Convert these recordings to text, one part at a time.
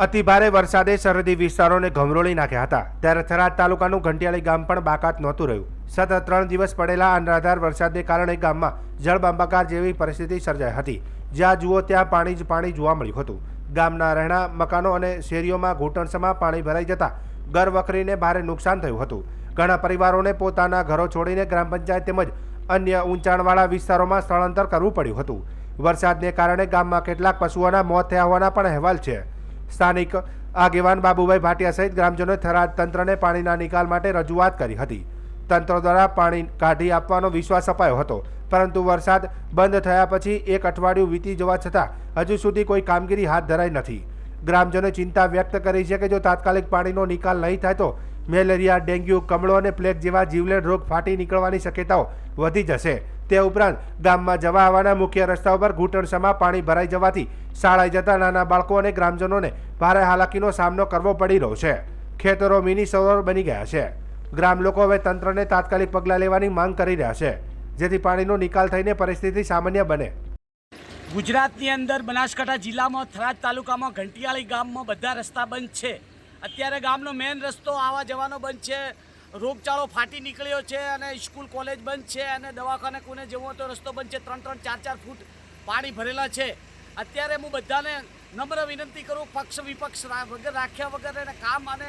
અતિભારે વરસાદે સરહદી વિસ્તારોને ઘમરોળી નાખ્યા હતા. ત્યારે થરાદ તાલુકાનું ઘંટિયાળી ગામ પણ બાકાત નહોતું રહ્યું. સતત ત્રણ દિવસ પડેલા અનરાધાર વરસાદને કારણે ગામમાં જળબંબાકાર જેવી પરિસ્થિતિ સર્જાઈ હતી. જ્યાં જુઓ ત્યાં પાણી જ પાણી જોવા મળ્યું હતું. ગામના રહેણા, મકાનો અને શેરીઓમાં ઘૂંટણસમાં પાણી ભરાઈ જતા ઘર વખરીને ભારે નુકસાન થયું હતું. ઘણા પરિવારોને પોતાના ઘરો છોડીને ગ્રામ પંચાયત તેમજ અન્ય ઊંચાણવાળા વિસ્તારોમાં સ્થળાંતર કરવું પડ્યું હતું. વરસાદને કારણે ગામમાં કેટલાક પશુઓના મોત થયા હોવાના પણ અહેવાલ છે. સ્થાનિક આગેવાન બાબુભાઈ ભાટિયા સહિત ગ્રામજનોએ થરાદ તંત્રને પાણીના નિકાલ માટે રજૂઆત કરી હતી. તંત્ર દ્વારા પાણી કાઢી આપવાનો વિશ્વાસ અપાયો હતો, પરંતુ વરસાદ બંધ થયા પછી એક અઠવાડિયું વીતી જવા છતાં હજુ સુધી કોઈ કામગીરી હાથ ધરાઈ નથી. ગ્રામજનોએ ચિંતા વ્યક્ત કરી છે કે જો તાત્કાલિક પાણીનો નિકાલ નહીં થાય તો મેલેરિયા, ડેન્ગ્યુ, કમળો અને પ્લેગ જેવા જીવલેણ રોગ ફાટી નીકળવાની શક્યતાઓ વધી જશે. તે ઉપરાંત ગામમાં જવા આવવાના મુખ્ય રસ્તાઓ પર ઘૂંટણસમાં પાણી ભરાઈ જવાથી શાળાએ જતા નાના બાળકો અને ગ્રામજનોને ભારે હાલાકીનો સામનો કરવો પડી રહ્યો છે. ખેતરો મિની સરોવર બની ગયા છે. ગ્રામ લોકો હવે તંત્રને તાત્કાલિક પગલાં લેવાની માંગ કરી રહ્યા છે, જેથી પાણીનો નિકાલ થઈને પરિસ્થિતિ સામાન્ય બને. ગુજરાતની અંદર બનાસકાંઠા જિલ્લામાં થરાદ તાલુકામાં ઘંટિયાળી ગામમાં બધા રસ્તા બંધ છે. અત્યારે ગામનો મેઇન રસ્તો આવવા જવાનો બંધ છે. રોગચાળો ફાટી નીકળ્યો છે અને સ્કૂલ કોલેજ બંધ છે અને દવાખાને કોને જવો હોય તો રસ્તો બંધ છે. ત્રણ ત્રણ, ચાર ચાર ફૂટ પાણી ભરેલા છે. અત્યારે હું બધાને નમ્ર વિનંતી કરું, પક્ષ વિપક્ષ વગર રાખ્યા વગર એને કામ અને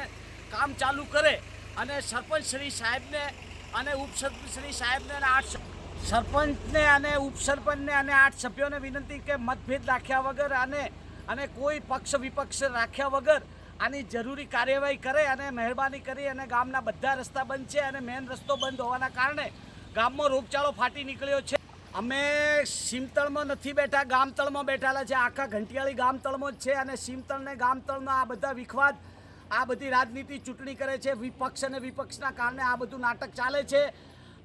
કામ ચાલુ કરે અને સરપંચ શ્રી સાહેબને અને ઉપસરપંચ શ્રી સાહેબને અને આઠ સરપંચને અને ઉપસરપંચને અને આઠ સભ્યોને વિનંતી કે મતભેદ રાખ્યા વગર અને અને કોઈ પક્ષ વિપક્ષ રાખ્યા વગર આની જરૂરી કાર્યવાહી કરે અને મહેરબાની કરી અને ગામના બધા રસ્તા બંધ છે અને મેઇન રસ્તો બંધ હોવાના કારણે ગામમાં રોગચાળો ફાટી નીકળ્યો છે. અમે સીમતળમાં નથી બેઠા, ગામતળમાં બેઠેલા છે. આખા ઘંટિયાળી ગામતળમાં જ છે અને સીમતળ ને ગામતળના આ બધા વિખવાદ, આ બધી રાજનીતિ ચૂંટણી કરે છે. વિપક્ષ અને વિપક્ષના કારણે આ બધું નાટક ચાલે છે.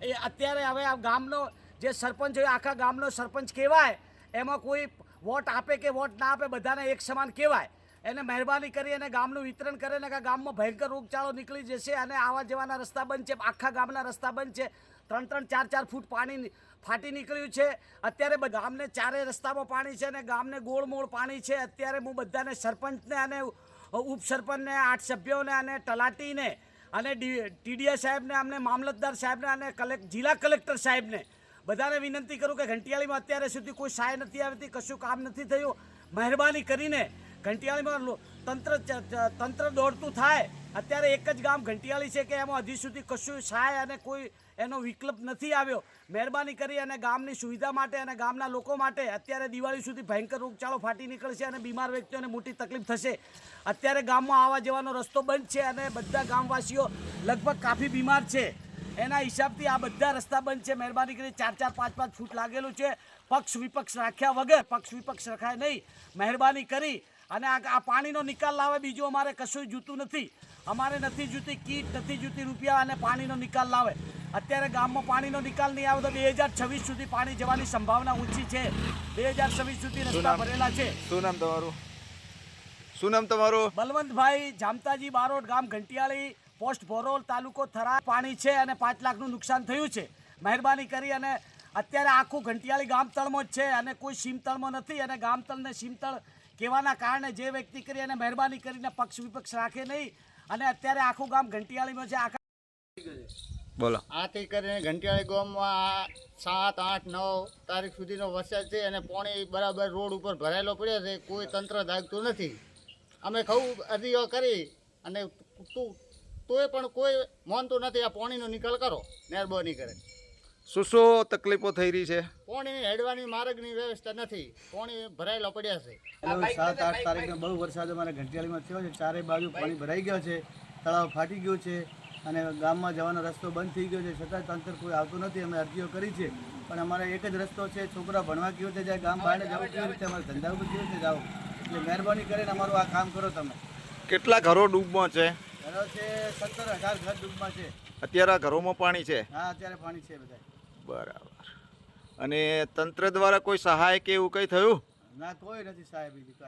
એ અત્યારે હવે આ ગામનો જે સરપંચ હોય, આખા ગામનો સરપંચ કહેવાય. એમાં કોઈ વોટ આપે કે વોટ ના આપે, બધાને એક સમાન કહેવાય. એને મહેરબાની કરી અને ગામનું વિતરણ કરે ને કે ગામમાં ભયંકર રોગચાળો નીકળી જશે અને આવા જવાના રસ્તા બંધ છે, આખા ગામના રસ્તા બંધ છે. ત્રણ ત્રણ ચાર ચાર ફૂટ પાણી ફાટી નીકળ્યું છે. અત્યારે ગામને ચારે રસ્તામાં પાણી છે અને ગામને ગોળમોળ પાણી છે. અત્યારે હું બધાને સરપંચને અને ઉપસરપંચને આઠ સભ્યોને અને તલાટીને અને ટીડીએ સાહેબને, અમને મામલતદાર સાહેબને અને કલેક્ટ જિલ્લા કલેક્ટર સાહેબને બધાને વિનંતી કરું કે ઘંટિયાળીમાં અત્યારે સુધી કોઈ સહાય નથી આવતી, કશું કામ નથી થયું. મહેરબાની કરીને ઘંટિયાળીમાં તંત્ર તંત્ર દોડતું થાય. અત્યારે એક જ ગામ ઘંટિયાળી છે કે એમાં હજી સુધી કશું સહાય અને કોઈ એનો વિકલ્પ નથી આવ્યો. મહેરબાની કરી અને ગામની સુવિધા માટે અને ગામના લોકો માટે અત્યારે દિવાળી સુધી ભયંકર રોગચાળો ફાટી નીકળશે અને બીમાર વ્યક્તિઓને મોટી તકલીફ થશે. અત્યારે ગામમાં આવવા જવાનો રસ્તો બંધ છે અને બધા ગામવાસીઓ લગભગ કાફી બીમાર છે. એના હિસાબથી આ બધા રસ્તા બંધ છે. મહેરબાની કરી ચાર ચાર, પાંચ પાંચ ફૂટ લાગેલું છે. પક્ષ વિપક્ષ રાખ્યા વગર, પક્ષ વિપક્ષ રખાય નહીં. મહેરબાની કરી અને આ આ પાણીનો નિકાલ લાવે બીજું અમારે કશું જૂતું નથી. અમારે નથી જૂતી કીટ નથી જૂતી રૂપિયા અને પાણીનો નિકાલ લાવે. અત્યારે ગામમાં પાણીનો નિકાલ નહીં આવે તો બે હજાર છવ્વીસ સુધી પાણી જવાની સંભાવના ઊંચી છે. બે હજાર છવ્વીસ સુધી રસ્તા ભરેલા છે. શું નામ તમારું? શું નામ તમારું? બલવંતભાઈ જામતાજી બારોટ ગામ ઘંટિયાળી પોસ્ટ ભોરોલ તાલુકો થરા પાણી છે અને પાંચ લાખનું નુકસાન થયું છે. મહેરબાની કરી અને અત્યારે આખું ઘંટિયાળી ગામતળમાં જ છે અને કોઈ સીમતળમાં નથી અને ગામતળને સીમતળ કહેવાના કારણે જે વ્યક્તિ કરી અને મહેરબાની કરીને પક્ષ વિપક્ષ રાખે નહીં. અને અત્યારે આખું ગામ ઘંટિયાળીમાં છે. આખા બોલો. આથી કરીને ઘંટિયાળી ગામમાં આ સાત આઠ નવ તારીખ સુધીનો વરસાદ છે અને પાણી બરાબર રોડ ઉપર ભરાયેલો પડ્યો છે. કોઈ તંત્ર જાગતું નથી. અમે ખૂબ અરજીઓ કરી અને તું તોય પણ કોઈ માનતું નથી આ પાણીનો નિકાલ કરો. મહેરબાની કરે શું શું તકલીફો થઈ રહી છે? પાણીની હેડવાની માર્ગની વ્યવસ્થા નથી. કોણી ભરાયેલા પડ્યા છે. સાત આઠ તારીખનો બહુ વરસાદ અમારા ઘંટિયાળીમાં થયો છે. ચારે બાજુ પાણી ભરાઈ ગયો છે. તળાવ ફાટી ગયું છે. અને ગામમાં જવાનો રસ્તો બંધ થઈ ગયો છે. છતાં તંત્ર કોઈ આવતું નથી. અમે અરજીઓ કરી છે. પણ અમારે એક જ રસ્તો છે. છોકરા ભણવા કેવી રીતે જાય ગામ બહાર જવું કેવી રીતે અમારે ધંધા ઉપર કેવી રીતે જવું એટલે મહેરબાની કરીને અમારું આ કામ કરો તમે. કેટલા ઘરો ડૂબમાં છે? ઘરો છે સત્તર હજાર ઘર ડૂબમાં છે. અત્યારે ઘરોમાં પાણી છે? હા અત્યારે પાણી છે બધા બરાબર. અને તંત્ર દ્વારા કોઈ સહાય કે એવું કંઈ થયું? ના કોઈ નથી સાહેબ